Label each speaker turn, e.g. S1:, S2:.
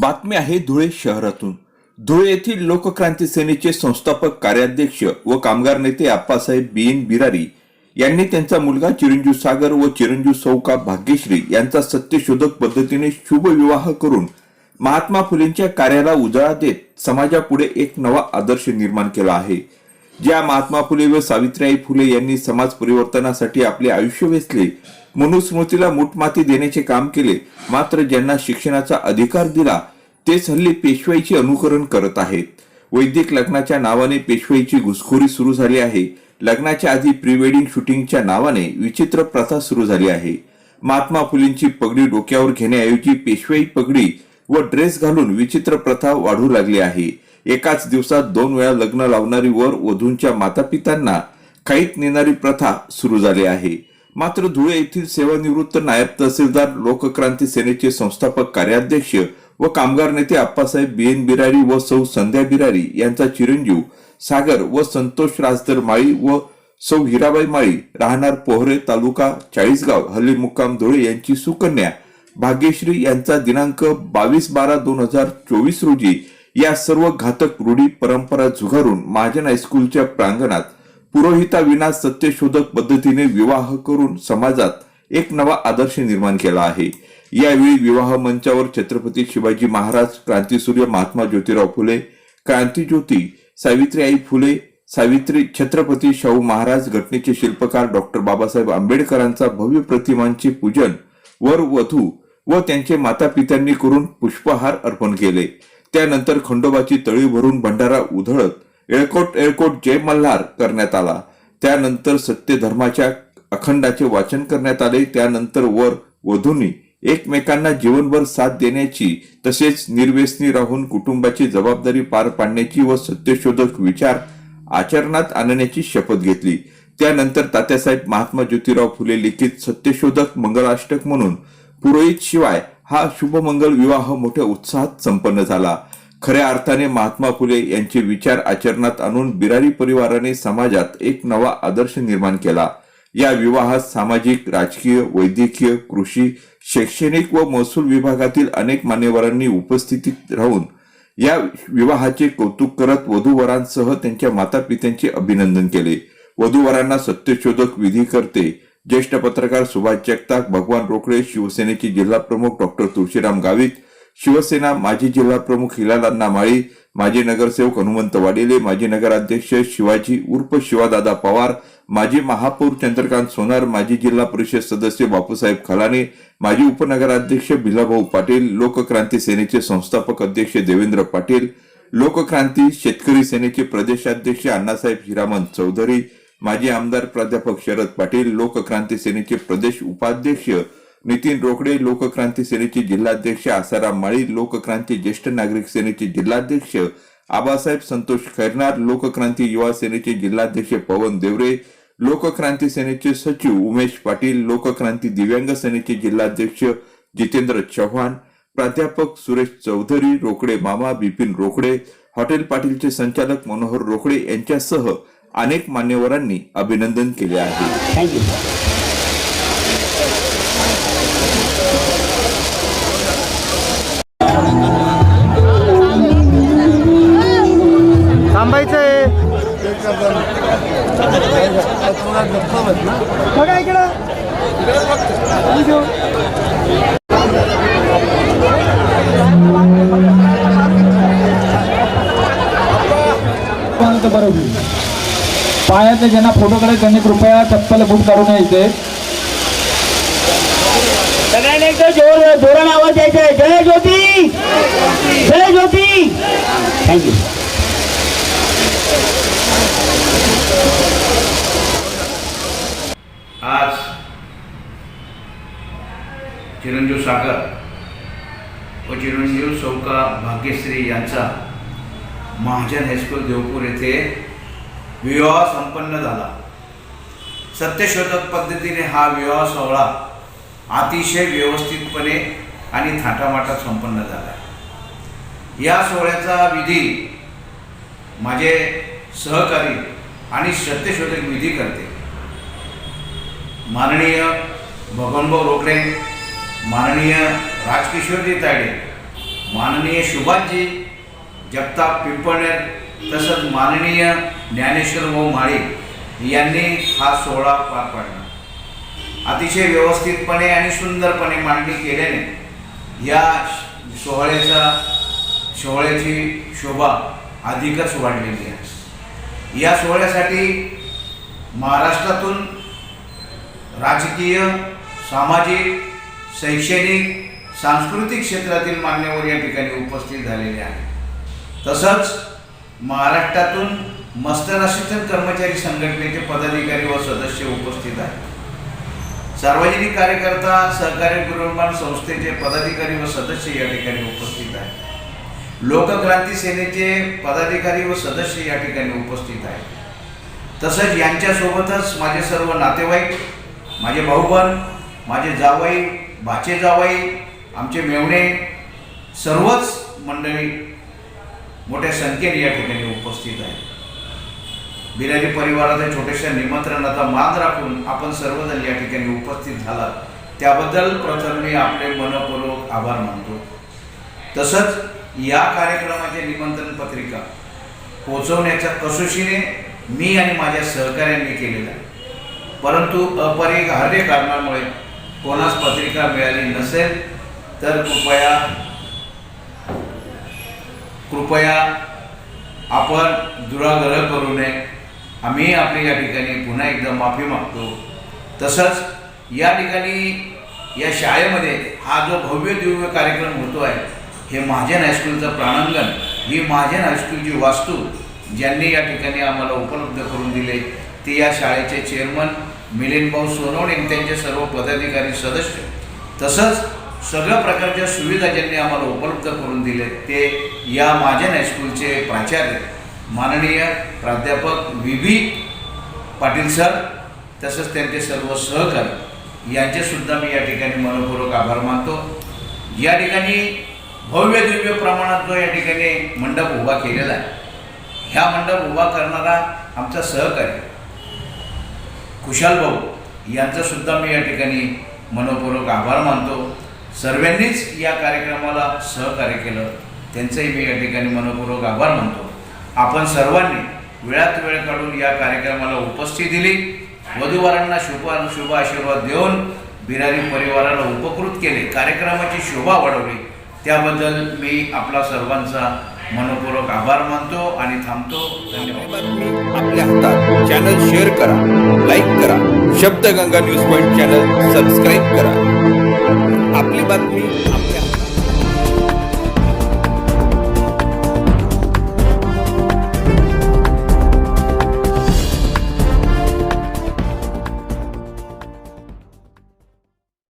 S1: बातमी आहे धुळे शहरातून. धुळे येथील लोकक्रांती सेनेचे संस्थापक कार्याध्यक्ष व कामगार नेते आप्पासाहेब बीएन बिरारी यांनी त्यांचा मुलगा चिरंजीव सागर व चिरंजीव सौका भाग्यश्री यांचा सत्यशोधक पद्धतीने शुभविवाह करून महात्मा फुलेंच्या कार्याला उजाळा देत समाजापुढे एक नवा आदर्श निर्माण केला आहे. ज्या महात्मा फुले व सावित्रीबाई फुले यांनी समाज परिवर्तनासाठी आपले आयुष्य वेचले मनुस्मृतीला मुठमाती देण्याचे काम केले मात्र ज्यांना शिक्षणाचा अधिकार दिला तेच हल्ली पेशवाईचे अनुकरण करत आहेत. वैदिक लग्नाच्या नावाने पेशवाईची घुसखोरी सुरू झाली आहे. लग्नाच्या आधी प्री वेडिंग शूटिंगच्या नावाने विचित्र प्रथा सुरू झाली आहे. महात्मा फुलेंची पगडी डोक्यावर घेण्याऐवजी पेशवाई पगडी व ड्रेस घालून विचित्र प्रथा वाढू लागली आहे. एकाच दिवसात दोन वेळा लग्न लावणारी वर वधूंच्या मातापितांना काहीत नेणारी प्रथा सुरू झाली आहे. मात्र धुळे येथील सेवानिवृत्त नायब तहसीलदार लोकक्रांती सेनेचे संस्थापक कार्याध्यक्ष व कामगार नेते आप्पासाहेब बीएन बिरारी व सौ संध्या बिरारी यांचा चिरंजीव सागर व संतोष राजदर माळी व सौ हिराबाई माळी राहणार पोहरे तालुका चाळीसगाव हल्ली मुक्काम धुळे यांची सुकन्या भाग्यश्री यांचा दिनांक बावीस बारा दोन हजार चोवीस रोजी या सर्व घातक रूढी परंपरा झुगारून महाजन हायस्कूलच्या प्रांगणात पुरोहिताविना सत्यशोधक पद्धतीने विवाह करून समाजात एक नवा आदर्श निर्माण केला आहे. यावेळी विवाह मंचावर छत्रपती शिवाजी महाराज क्रांतीसूर्य महात्मा ज्योतिराव फुले क्रांतीज्योती सावित्रीबाई फुले सावित्री छत्रपती शाहू महाराज घटनेचे शिल्पकार डॉक्टर बाबासाहेब आंबेडकरांचा भव्य प्रतिमांचे पूजन वर वधू व त्यांचे माता पित्यांनी करून पुष्पहार अर्पण केले. त्यानंतर खंडोबाची तळी भरून भंडारा उधळत एळकोट एळकोट जय मल्हार करण्यात आला. त्यानंतर सत्यधर्माच्या अखंडाचे वाचन करण्यात आले. त्यानंतर वर वधूंनी एकमेकांना जीवनभर साथ देण्याची तसेच निर्व्यसनी राहून कुटुंबाची जबाबदारी पार पाडण्याची व सत्यशोधक विचार आचरणात आणण्याची शपथ घेतली. त्यानंतर तात्यासाहेब महात्मा ज्योतिराव फुले लिखित सत्यशोधक मंगलाष्टक म्हणून पुरोहित शिवाय हा शुभमंगल विवाह मोठ्या उत्साहात संपन्न झाला. खऱ्या अर्थाने महात्मा फुले यांचे विचार आचरणात आणून बिरारी परिवाराने समाजात एक नवा आदर्श निर्माण केला. या विवाहात सामाजिक राजकीय वैद्यकीय कृषी शैक्षणिक व महसूल विभागातील अनेक मान्यवरांनी उपस्थितीत राहून या विवाहाचे कौतुक करत वधूवरांसह त्यांच्या माता पित्यांचे अभिनंदन केले. वधूवरांना सत्यशोधक विधी करते. ज्येष्ठ पत्रकार सुभाष जगताप भगवान रोकडे शिवसेनेचे जिल्हा प्रमुख डॉक्टर तुळशीराम गावित शिवसेना माजी जिल्हा प्रमुख हिलाल माळी माजी नगरसेवक हनुमंत वाडेले माजी नगराध्यक्ष शिवाजी उर्फ शिवादादा पवार माजी महापौर चंद्रकांत सोनार माजी जिल्हा परिषद सदस्य बापूसाहेब खलाने माजी उपनगराध्यक्ष भिलाभाऊ पाटील लोकक्रांती सेनेचे संस्थापक अध्यक्ष देवेंद्र पाटील लोकक्रांती शेतकरी सेनेचे प्रदेशाध्यक्ष अण्णासाहेब हिरामन चौधरी माजी आमदार प्राध्यापक शरद पाटील लोकक्रांती सेनेचे प्रदेश उपाध्यक्ष नितीन रोकडे लोकक्रांती सेनेचे जिल्हाध्यक्ष आसाराम माळी लोकक्रांती ज्येष्ठ नागरिक सेनेचे जिल्हाध्यक्ष आबासाहेब संतोष खैरनार लोकक्रांती युवा सेनेचे जिल्हाध्यक्ष पवन देवरे लोकक्रांती सेनेचे सचिव उमेश पाटील लोकक्रांती दिव्यांग सेनेचे जिल्हाध्यक्ष जितेंद्र चव्हाण प्राध्यापक सुरेश चौधरी रोकडे मामा बिपिन रोकडे हॉटेल पाटीलचे संचालक मनोहर रोकडे यांच्यासह अनेक मान्यवरांनी अभिनंदन केले आहे.
S2: पायातले ज्यांना फोटो काढायचे त्यांनी कृपया चप्पल बुक करून यायचे.
S3: सगळ्यांनी एकदा जोर जोराने आवाज द्यायचा आहे. जय ज्योती! जय ज्योती! थँक्यू
S4: आज चिरंजीव सागर व चिरंजीव सौका भाग्यश्री यांचा महाजन हायस्कूल देवपूर येथे विवाह संपन्न झाला. सत्यशोधक पद्धतीने हा विवाह सोहळा अतिशय व्यवस्थितपणे आणि थाटामाटात संपन्न झाला. या सोहळ्याचा विधी माझे सहकारी आणि सत्यशोधक विधी करते. माननीय भगवानभाऊ रोकडे माननीय राजकिशोरजी तायडे माननीय सुभाषजी जगताप पिंपळनेर तसंच माननीय ज्ञानेश्वर भाऊ माळी यांनी हा सोहळा पार पाडला. अतिशय व्यवस्थितपणे आणि सुंदरपणे मांडणी केल्याने या सोहळ्याचा सोहळ्याची शोभा अधिकच वाढलेली आहे. या सोहळ्यासाठी महाराष्ट्रातून राजकीय सामाजिक शैक्षणिक सांस्कृतिक क्षेत्रातील मान्यवर या ठिकाणी उपस्थित झालेले आहेत. तसंच महाराष्ट्रातून मस्तर असिस्टंट कर्मचारी संघटनेचे पदाधिकारी व सदस्य उपस्थित आहेत. सार्वजनिक कार्यकर्ता सहकारी गृहनिर्माण संस्थेचे पदाधिकारी व सदस्य या ठिकाणी उपस्थित आहेत. लोकक्रांती सेनेचे पदाधिकारी व सदस्य या ठिकाणी उपस्थित आहेत. तसंच यांच्यासोबतच माझे सर्व नातेवाईक माझे भाऊबन माझे जावई भाचे जावई आमचे मेवणे सर्वच मंडळी मोठ्या संख्येने या ठिकाणी उपस्थित आहे बिराजी परिवाराच्या छोट्याशा निमंत्रणाचा मान राखून आपण सर्वजण या ठिकाणी उपस्थित झालात. त्याबद्दल प्रथम मी आपले मनपूर्वक आभार मानतो. तसंच या कार्यक्रमाचे निमंत्रण पत्रिका पोचवण्याच्या कसोशीने मी आणि माझ्या सहकाऱ्यांनी केलेला आहे. परंतु अपरिहार्य कारणामुळे कोणास पत्रिका मिळाली नसेल तर कृपया कृपया आपण दुराग्रह करू नये. आम्ही आपली या ठिकाणी पुन्हा एकदा माफी मागतो. तसंच या ठिकाणी या शाळेमध्ये हा जो भव्य दिव्य कार्यक्रम होतो आहे हे महाजन हायस्कूलचं प्राणांगण ही महाजन हायस्कूलची वास्तू ज्यांनी या ठिकाणी आम्हाला उपलब्ध करून दिले ते या शाळेचे चेअरमन मिलिंदभाऊ सोनवणे त्यांचे सर्व पदाधिकारी सदस्य. तसंच सगळ्या प्रकारच्या सुविधा ज्यांनी आम्हाला उपलब्ध करून दिले ते या महाजन हायस्कूलचे प्राचार्य माननीय प्राध्यापक व्ही व्ही पाटील सर तसंच त्यांचे सर्व सहकारी यांचेसुद्धा मी या ठिकाणी मनपूर्वक आभार मानतो. या ठिकाणी भव्य दिव्य प्रमाणात जो या ठिकाणी मंडप उभा केलेला आहे ह्या मंडप उभा करणारा आमचा सहकारी कुशाल भाऊ यांचासुद्धा मी या ठिकाणी मनपूर्वक आभार मानतो. सर्वांनीच या कार्यक्रमाला सहकार्य केलं. त्यांचंही मी या ठिकाणी मनपूर्वक आभार मानतो. आपण सर्वांनी वेळात वेळ काढून या कार्यक्रमाला उपस्थिती दिली. वधूवरांना शुभ शुभ आशीर्वाद देऊन बिरारी परिवाराला उपकृत केले. कार्यक्रमाची शोभा वाढवली. त्याबद्दल मी आपला सर्वांचा मनपूर्वक आभार मानतो आणि थांबतो. धन्यवाद.
S1: आपल्या हातात चॅनल शेअर करा लाईक करा. Shabdaganga news point channel subscribe करा. only but me.